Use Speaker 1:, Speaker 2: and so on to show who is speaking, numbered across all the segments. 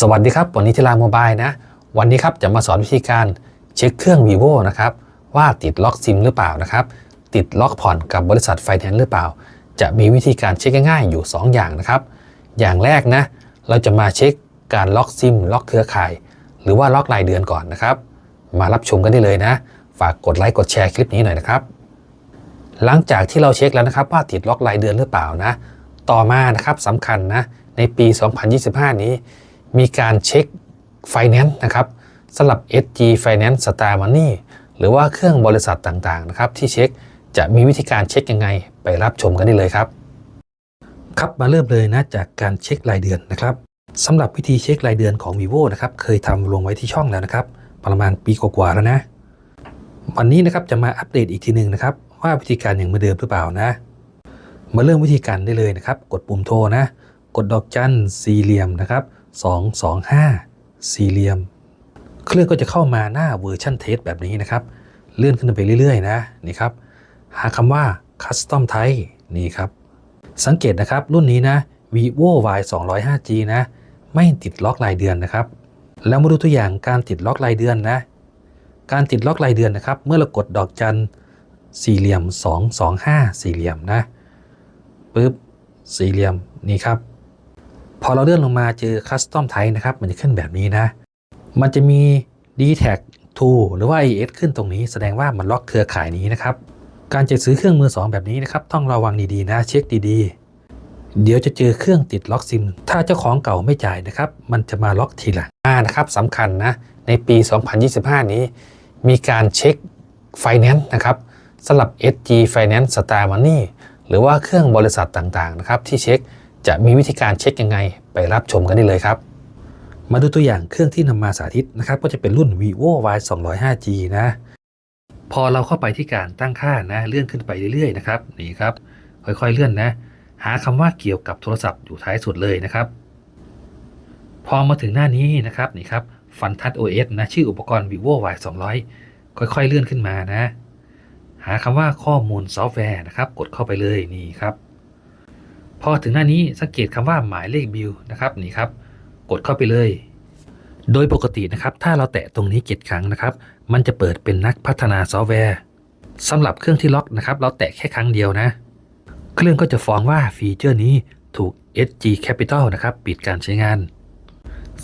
Speaker 1: สวัสดีครับ วันนี้ที่ลาโมบายนะ วันนี้ครับจะมาสอนวิธีการเช็คเครื่อง vivo นะครับ ว่าติดล็อกซิมหรือเปล่านะครับ ติดล็อกผ่อนกับบริษัทไฟแนนซ์หรือเปล่า จะมีวิธีการเช็คง่ายๆอยู่ 2 อย่างนะครับ อย่างแรกนะ เราจะมาเช็คการล็อกซิมล็อกเครือข่าย หรือว่าล็อกรายเดือนก่อนนะครับ มารับชมกันได้เลยนะ ฝากกดไลค์กดแชร์คลิปนี้หน่อยนะครับ หลังจากที่เราเช็คแล้วนะครับ ว่าติดล็อกรายเดือนหรือเปล่านะ ต่อมานะครับสำคัญนะในปี 2025 นี้ มีการเช็คไฟแนนซ์นะครับสำหรับ SG Finance Star Money หรือว่าเครื่องบริษัทต่างๆนะครับที่เช็คจะมีวิธีการเช็คยังไงไปรับชมกันได้เลยครับ ครับมาเริ่มเลยนะจากการเช็ครายเดือนนะครับสำหรับวิธีเช็ครายเดือนของ vivo นะครับเคยทำลงไว้ที่ช่องแล้วนะครับ ประมาณปีกว่าๆแล้วนะ วันนี้นะครับจะมาอัปเดตอีกทีหนึ่งนะครับว่าวิธีการอย่างเหมือนเดิมหรือเปล่านะ มาเริ่มวิธีการได้เลยนะครับ กดปุ่มโทรนะ กดดอกจันสี่เหลี่ยมนะครับ 225 สี่เหลี่ยม เครื่องก็จะเข้ามาหน้าเวอร์ชันเทสแบบนี้นะครับ เลื่อนขึ้นไปเรื่อยๆ นะนี่ครับ หาคำว่า Custom Type นี่ครับ สังเกตนะครับรุ่นนี้นะ vivo y 2 0 5 g นะ ไม่ติดล็อกรายเดือนนะครับ แล้วมาดูตัวอย่างการติดล็อกรายเดือนนะ การติดล็อกรายเดือนนะครับ เมื่อเรากดดอกจันสี่เหลี่ยม 225 สี่เหลี่ยมนะปึ๊บสี่เหลี่ยมนี่ครับ พอเราเลื่อนลงมาเจอ Custom Type นะครับ มันจะขึ้นแบบนี้นะ มันจะมี d t a g to หรือว่า IS ขึ้นตรงนี้แสดงว่ามันล็อกเครือข่ายนี้นะครับ การจะซื้อเครื่องมือ 2 แบบนี้นะครับ ต้องระวังดีๆนะ เช็คดีๆ เดี๋ยวจะเจอเครื่องติดล็อกซิม ถ้าเจ้าของเก่าไม่จ่ายนะครับ มันจะมาล็อกทีหลังอ่านะครับสำคัญนะ ในปี 2025 นี้ มีการเช็คไฟแนนซ์นะครับสำหรับ SG Finance Star Money หรือว่าเครื่องบริษัทต่างๆนะครับที่เช็ค จะมีวิธีการเช็คยังไงไปรับชมกันได้เลยครับ มาดูตัวอย่างเครื่องที่นำมาสาธิตนะครับ ก็จะเป็นรุ่น vivo y 2 0 5 g นะ พอเราเข้าไปที่การตั้งค่านะ เลื่อนขึ้นไปเรื่อยๆนะครับนี่ครับ ค่อยๆเลื่อนนะ หาคำว่าเกี่ยวกับโทรศัพท์อยู่ท้ายสุดเลยนะครับ พอมาถึงหน้านี้นะครับนี่ครับฟันทัด OS นะชื่ออุปกรณ์ vivo y 200ค่อยๆเลื่อนขึ้นมานะ หาคำว่าข้อมูลซอฟต์แวร์นะครับ กดเข้าไปเลยนี่ครับ พอถึงหน้านี้สังเกตคำว่าหมายเลขบิลนะครับนี่ครับ กดเข้าไปเลย โดยปกตินะครับ ถ้าเราแตะตรงนี้เจ็ดครั้งนะครับ มันจะเปิดเป็นนักพัฒนาซอฟต์แวร์สำหรับเครื่องที่ล็อกนะครับ เราแตะแค่ครั้งเดียวนะ เครื่องก็จะฟ้องว่าฟีเจอร์นี้ถูก SG Capital นะครับปิดการใช้งาน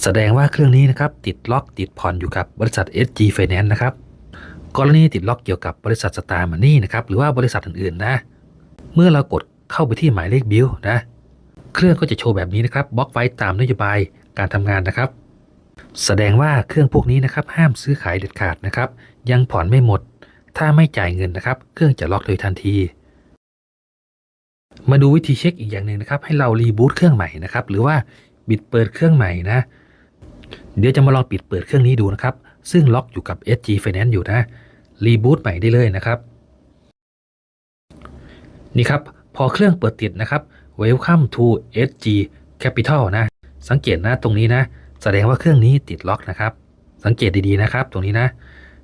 Speaker 1: แสดงว่าเครื่องนี้นะครับติดล็อกติดผ่อนอยู่กับบริษัท SG Finance นะครับกรณีติดล็อกเกี่ยวกับบริษัทสตาร์มันนี่นะครับหรือว่าบริษัทอื่นๆนะ เมื่อเรากด เข้าไปที่หมายเลขบิลนะ เครื่องก็จะโชว์แบบนี้นะครับบล็อกไว้ตามนโยบายการทำงานนะครับ แสดงว่าเครื่องพวกนี้นะครับ ห้ามซื้อขายเด็ดขาดนะครับ ยังผ่อนไม่หมด ถ้าไม่จ่ายเงินนะครับ เครื่องจะล็อกโดยทันที มาดูวิธีเช็คอีกอย่างหนึ่งนะครับ ให้เรารีบูตเครื่องใหม่นะครับ หรือว่าปิดเปิดเครื่องใหม่นะ เดี๋ยวจะมาลองปิดเปิดเครื่องนี้ดูนะครับ ซึ่งล็อกอยู่กับ SG Finance อยู่นะรีบูตใหม่ได้เลยนะครับ นี่ครับ อเครื่องเปิดติดนะครับ Welcome to SG Capital นะ สังเกตนะตรงนี้นะ แสดงว่าเครื่องนี้ติดล็อกนะครับ สังเกตดีๆนะครับ ตรงนี้นะ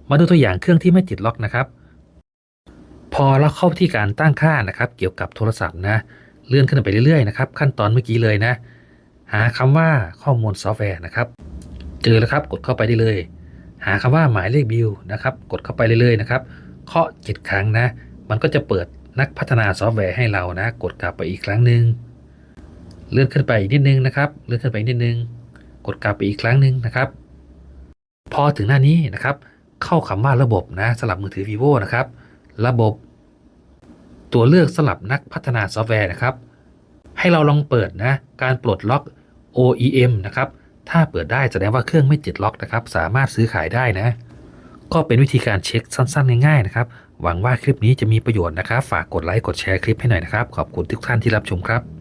Speaker 1: มาดูตัวอย่างเครื่องที่ไม่ติดล็อกนะครับ พอเราเข้าที่การตั้งค่านะครับ เกี่ยวกับโทรศัพท์นะ เลื่อนขึ้นไปเรื่อยๆนะครับ ขั้นตอนเมื่อกี้เลยนะ หาคำว่าข้อมูลซอฟต์แวร์นะครับ เจอแล้วครับ กดเข้าไปได้เลย หาคำว่าหมายเลขบิลนะครับ กดเข้าไปเรื่อยๆนะครับ เคาะเจ็ดครั้งนะ มันก็จะเปิด นักพัฒนาซอฟต์แวร์ให้เรานะ กดกลับไปอีกครั้งหนึ่งเลื่อนขึ้นไปอีกนิดนึงนะครับ เลื่อนขึ้นไปนิดนึง กดกลับไปอีกครั้งหนึ่งนะครับ พอถึงหน้านี้นะครับ เข้าคำว่าระบบนะสำหรับมือถือ vivo นะครับ ระบบ ตัวเลือกสำหรับนักพัฒนาซอฟต์แวร์นะครับ ให้เราลองเปิดนะ การปลดล็อก OEM นะครับ ถ้าเปิดได้แสดงว่าเครื่องไม่ติดล็อกนะครับ สามารถซื้อขายได้นะ ก็เป็นวิธีการเช็คสั้นๆ ง่ายๆ นะครับ หวังว่าคลิปนี้จะมีประโยชน์นะครับ ฝากกดไลค์ กดแชร์คลิปให้หน่อยนะครับ ขอบคุณทุกท่านที่รับชมครับ